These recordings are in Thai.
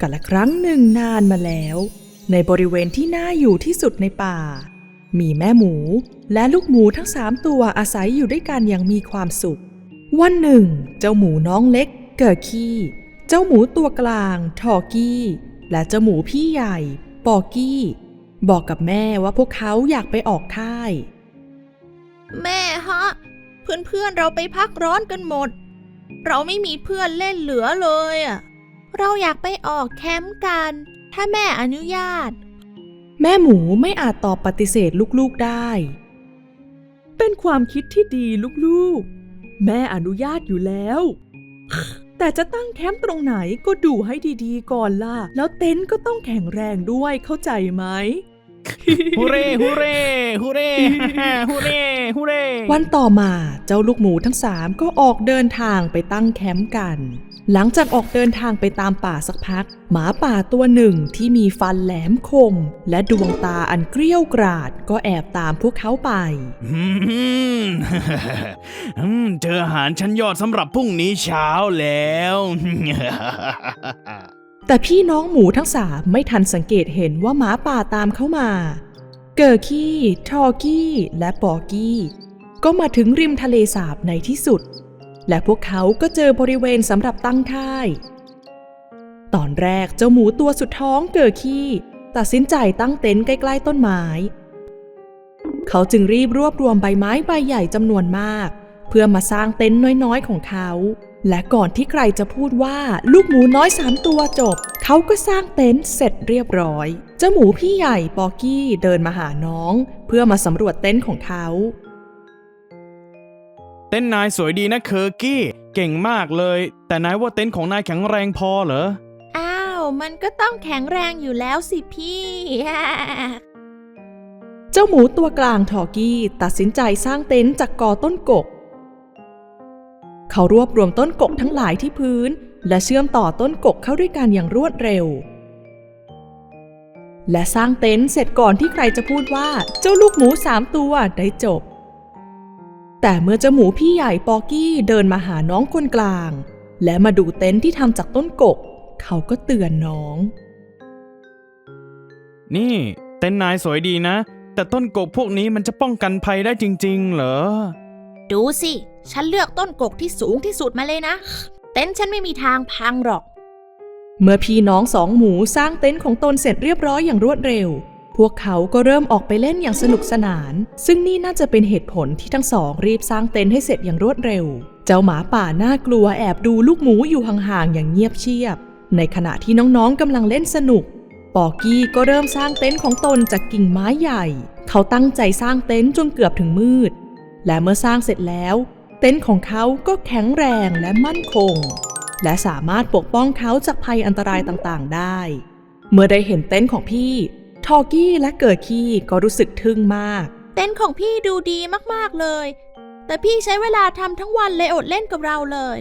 กันละครั้งหนึ่งนานมาแล้ว ในบริเวณที่น่าอยู่ที่สุดในป่า มีแม่หมูและลูกหมูทั้งสามตัวอาศัยอยู่ด้วยกันอย่างมีความสุข วันหนึ่ง เจ้าหมูน้องเล็ก เกิดขี้ เจ้าหมูตัวกลางทอกี้ และเจ้าหมูพี่ใหญ่ปอกี้ บอกกับแม่ว่าพวกเขาอยากไปออกค่าย แม่ฮะ เพื่อนๆเราไปพักร้อนกันหมด เราไม่มีเพื่อนเล่นเหลือเลยอะ เราอยากไปออกแคมป์กัน ถ้าแม่อนุญาต แม่หมูไม่อาจตอบปฏิเสธลูกๆได้ เป็นความคิดที่ดีลูกๆ แม่อนุญาตอยู่แล้ว แต่จะตั้งแคมป์ตรงไหนก็ดูให้ดีๆก่อนล่ะ แล้วเต็นท์ก็ต้องแข็งแรงด้วยเข้าใจไหมฮูเร่ฮูเร่ฮูเร่ฮูเร่ฮูเร่วันต่อมาเจ้าลูกหมูทั้งสามก็ออกเดินทางไปตั้งแคมป์กัน หลังจากออกเดินทางไปตามป่าสักพัก หมาป่าตัวหนึ่งที่มีฟันแหลมคม และดวงตาอันเกรี้ยวกราด ก็แอบตามพวกเขาไปอืมอืมเจออาหารชั้นยอดสำหรับพรุ่งนี้เช้าแล้ว แต่พี่น้องหมูทั้งสามไม่ทันสังเกตเห็นว่าหมาป่าตามเข้ามา เกิร์กี้ ทอกี้ และปอกี้ ก็มาถึงริมทะเลสาบในที่สุด และพวกเขาก็เจอบริเวณสำหรับตั้งค่าย ตอนแรกเจ้าหมูตัวสุดท้องเกิร์กี้ตัดสินใจตั้งเต็นท์ใกล้ๆต้นไม้ เขาจึงรีบรวบรวมใบไม้ใบใหญ่จำนวนมาก เพื่อมาสร้างเต็นท์น้อยๆของเขา และก่อนที่ใครจะพูดว่าลูกหมูน้อยสามตัวจบ เขาก็สร้างเต็นท์เสร็จเรียบร้อย เจ้าหมูพี่ใหญ่ปอกี้เดินมาหาน้อง เพื่อมาสำรวจเต็นท์ของเขา เต้นท์นายสวยดีนะเคอร์กี้ เก่งมากเลย แต่นายว่าเต็นท์ของนายแข็งแรงพอเหรอ อ้าว มันก็ต้องแข็งแรงอยู่แล้วสิพี่ เจ้าหมูตัวกลางทอกี้ตัดสินใจสร้างเต็นท์จากกอต้นกก เขารวบรวมต้นกกทั้งหลายที่พื้น และเชื่อมต่อต้นกกเข้าด้วยกันอย่างรวดเร็ว และสร้างเต็นท์เสร็จก่อนที่ใครจะพูดว่าเจ้าลูกหมูสามตัวได้จบ แต่เมื่อเจ้าหมูพี่ใหญ่ปอกี้เดินมาหาน้องคนกลาง และมาดูเต็นท์ที่ทำจากต้นกก เขาก็เตือนน้อง นี่ เต้นท์นายสวยดีนะ แต่ต้นกบพวกนี้มันจะป้องกันภัยได้จริง ๆ เหรอ ดูสิ ฉันเลือกต้นกกที่สูงที่สุดมาเลยนะ เต็นท์ฉันไม่มีทางพังหรอก เมื่อพี่น้องสองหมูสร้างเต็นท์ของตนเสร็จเรียบร้อยอย่างรวดเร็ว พวกเขาก็เริ่มออกไปเล่นอย่างสนุกสนาน ซึ่งนี่น่าจะเป็นเหตุผลที่ทั้งสองรีบสร้างเต็นท์ให้เสร็จอย่างรวดเร็ว เจ้าหมาป่าน่ากลัวแอบดูลูกหมูอยู่ห่างๆอย่างเงียบเชียบ ในขณะที่น้องๆกำลังเล่นสนุก ปอกี้ก็เริ่มสร้างเต็นท์ของตนจากกิ่งไม้ใหญ่ เขาตั้งใจสร้างเต็นท์จนเกือบถึงมืด และเมื่อสร้างเสร็จแล้ว เต็นท์ของเขาก็แข็งแรงและมั่นคง และสามารถปกป้องเขาจากภัยอันตรายต่างๆ ได้ เมื่อได้เห็นเต็นท์ของพี่ ทอกี้และเกิดขี้ก็รู้สึกทึ่งมาก เต็นท์ของพี่ดูดีมากๆเลย แต่พี่ใช้เวลาทำทั้งวันเลยอดเล่นกับเราเลย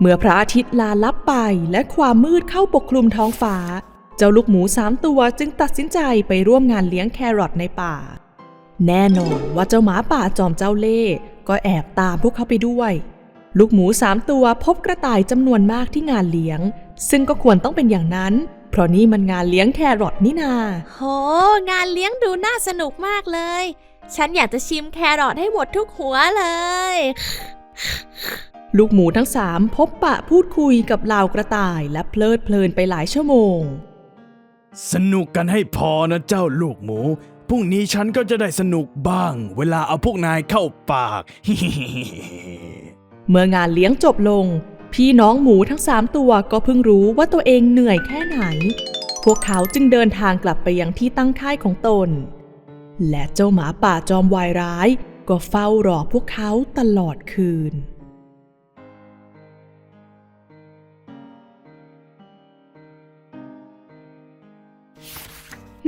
เมื่อพระอาทิตย์ลาลับไปและความมืดเข้าปกคลุมท้องฟ้า เจ้าลูกหมูสามตัวจึงตัดสินใจไปร่วมงานเลี้ยงแครอทในป่า แน่นอนว่าเจ้าหมาป่าจอมเจ้าเล่ห์ก็แอบตามพวกเขาไปด้วย ลูกหมูสามตัวพบกระต่ายจำนวนมากที่งานเลี้ยง ซึ่งก็ควรต้องเป็นอย่างนั้นเพราะนี่มันงานเลี้ยงแครอทนี่นา โห งานเลี้ยงดูน่าสนุกมากเลย ฉันอยากจะชิมแครอทให้หมดทุกหัวเลย ลูกหมูทั้งสามพบปะพูดคุยกับเหล่ากระต่ายและเพลิดเพลินไปหลายชั่วโมง สนุกกันให้พอนะเจ้าลูกหมู พรุ่งนี้ฉันก็จะได้สนุกบ้าง เวลาเอาพวกนายเข้าปาก เมื่องานเลี้ยงจบลง พี่น้องหมูทั้งสามตัวก็เพิ่งรู้ว่าตัวเองเหนื่อยแค่ไหน พวกเขาจึงเดินทางกลับไปยังที่ตั้งค่ายของตน และเจ้าหมาป่าจอมวายร้าย ก็เฝ้ารอพวกเขาตลอดคืน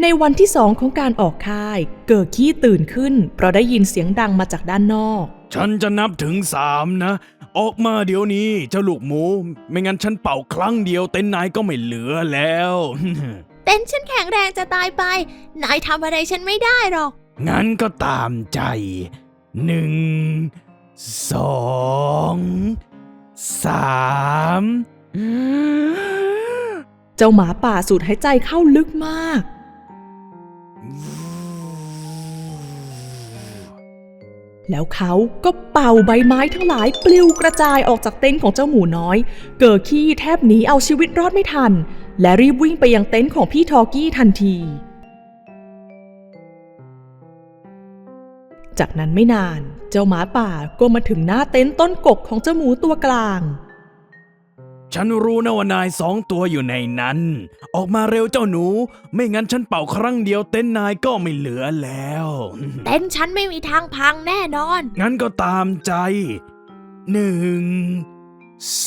ในวันที่สองของการออกค่าย เกิดขี้ตื่นขึ้นเพราะได้ยินเสียงดังมาจากด้านนอก ฉันจะนับถึงสามนะ ออกมาเดี๋ยวนี้เจ้าลูกหมู ไม่งั้นฉันเป่าครั้งเดียวเต็นท์นายก็ไม่เหลือแล้ว เต็นท์ฉันแข็งแรงจะตายไป นายทำอะไรฉันไม่ได้หรอก งั้นก็ตามใจหนึ่งสองสามเจ้าหมาป่าสูดหายใจเข้าลึกมาก แล้วเขาก็เป่าใบไม้ทั้งหลายปลิวกระจายออกจากเต็นท์ของเจ้าหมูน้อย เกิดขี้แทบหนีเอาชีวิตรอดไม่ทัน และรีบวิ่งไปยังเต็นท์ของพี่ทอกี้ทันที จากนั้นไม่นานเจ้าหมาป่าก็มาถึงหน้าเต็นท์ต้นกกของเจ้าหมูตัวกลาง ฉันรู้นะว่านายสองตัวอยู่ในนั้น ออกมาเร็วเจ้าหนู ไม่งั้นฉันเป่าครั้งเดียวเต้นนายก็ไม่เหลือแล้ว เต็นท์ฉันไม่มีทางพังแน่นอน งั้นก็ตามใจหนึ่ง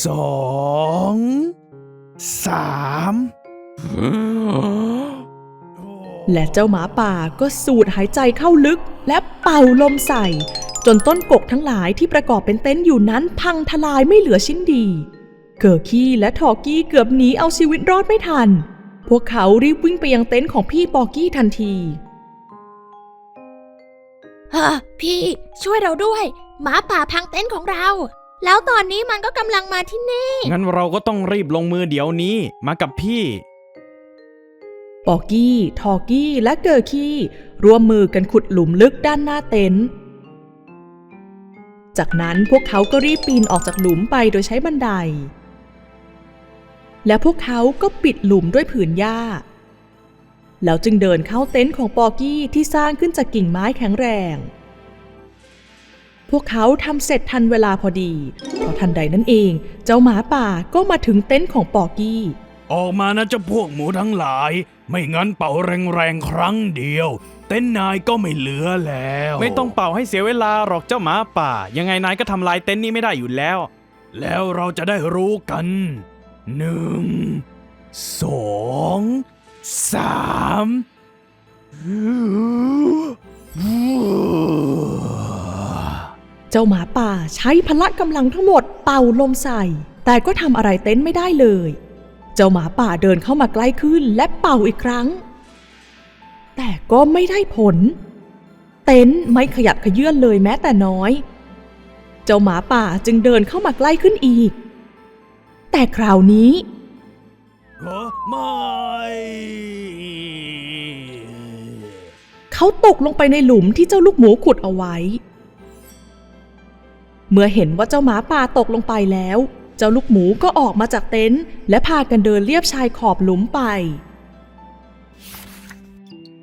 สองสามและเจ้าหมาป่าก็สูดหายใจเข้าลึก และเป่าลมใส่ จนต้นกกทั้งหลายที่ประกอบเป็นเต็นท์อยู่นั้นพังทลายไม่เหลือชิ้นดี เกิร์กี้และทอร์กี้เกือบหนีเอาชีวิตรอดไม่ทัน พวกเขารีบวิ่งไปยังเต็นท์ของพี่ปอกี้ทันทีฮะพี่ช่วยเราด้วย หมาป่าพังเต็นท์ของเรา แล้วตอนนี้มันก็กำลังมาที่นี่ งั้นเราก็ต้องรีบลงมือเดี๋ยวนี้ มากับพี่ ปอกี้ ทอร์กี้ และเกอร์กี้ร่วมมือกันขุดหลุมลึกด้านหน้าเต็นท์จากนั้นพวกเขาก็รีบปีนออกจากหลุมไปโดยใช้บันได และพวกเขาก็ปิดหลุมด้วยผืนหญ้า แล้วจึงเดินเข้าเต็นท์ของปอกี้ที่สร้างขึ้นจากกิ่งไม้แข็งแรง พวกเขาทำเสร็จทันเวลาพอดี เพราะทันใดนั้นเอง เจ้าหมาป่าก็มาถึงเต็นท์ของปอกี้ ออกมานะเจ้าพวกหมูทั้งหลาย ไม่งั้นเป่าแรงๆครั้งเดียว เต้นนายก็ไม่เหลือแล้ว ไม่ต้องเป่าให้เสียเวลาหรอกเจ้าหมาป่า ยังไงนายก็ทำลายเต็นท์นี้ไม่ได้อยู่แล้ว แล้วเราจะได้รู้กัน หนึ่งสองสามเจ้าหมาป่าใช้พละกำลังทั้งหมดเป่าลมใส่ แต่ก็ทำอะไรเต็นท์ไม่ได้เลย เจ้าหมาป่าเดินเข้ามาใกล้ขึ้นและเป่าอีกครั้ง แต่ก็ไม่ได้ผล เต็นท์ไม่ขยับขยื่นเลยแม้แต่น้อย เจ้าหมาป่าจึงเดินเข้ามาใกล้ขึ้นอีก แต่คราวนี้เอ้อไม่เขาตกลงไปในหลุมที่เจ้าลูกหมูขุดเอาไว้ เมื่อเห็นว่าเจ้าหมาป่าตกลงไปแล้ว เจ้าลูกหมูก็ออกมาจากเต็นท์และพากันเดินเลียบชายขอบหลุมไป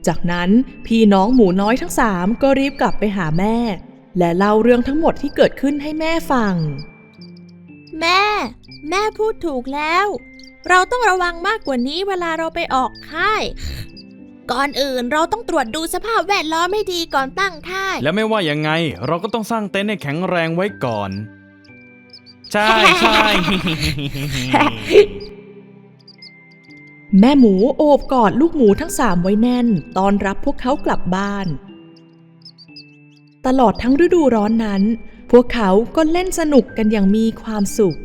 จากนั้นพี่น้องหมูน้อยทั้งสามก็รีบกลับไปหาแม่ และเล่าเรื่องทั้งหมดที่เกิดขึ้นให้แม่ฟัง แม่ แม่พูดถูกแล้ว เราต้องระวังมากกว่านี้เวลาเราไปออกค่าย ก่อนอื่นเราต้องตรวจดูสภาพแวดล้อมให้ดีก่อนตั้งค่าย แล้วไม่ว่ายังไง เราก็ต้องสร้างเต็นท์ให้แข็งแรงไว้ก่อน ใช่ใช่ แม่หมูโอบกอดลูกหมูทั้งสามไว้แน่นต้อนรับพวกเขากลับบ้าน ตลอดทั้งฤดูร้อนนั้น พวกเขาก็เล่นสนุกกันอย่างมีความสุข